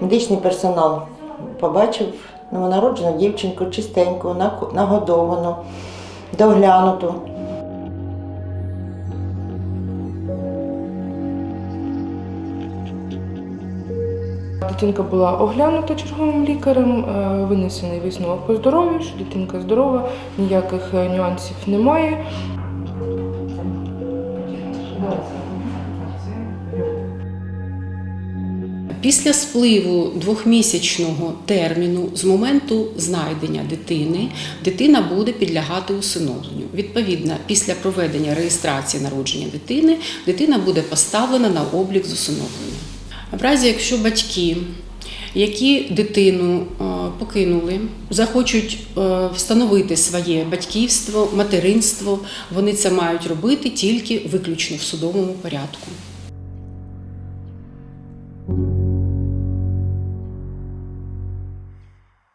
медичний персонал побачив новонароджену дівчинку чистеньку, нагодовану, доглянуту. Дитинка була оглянута черговим лікарем, е, винесений висновок по здоров'ю, що дитинка здорова, ніяких е, нюансів немає. Після спливу двохмісячного терміну з моменту знайдення дитини дитина буде підлягати усиновленню. Відповідно, після проведення реєстрації народження дитини дитина буде поставлена на облік з усиновлення. В разі, якщо батьки, які дитину е, покинули, захочуть е, встановити своє батьківство, материнство, вони це мають робити тільки виключно в судовому порядку.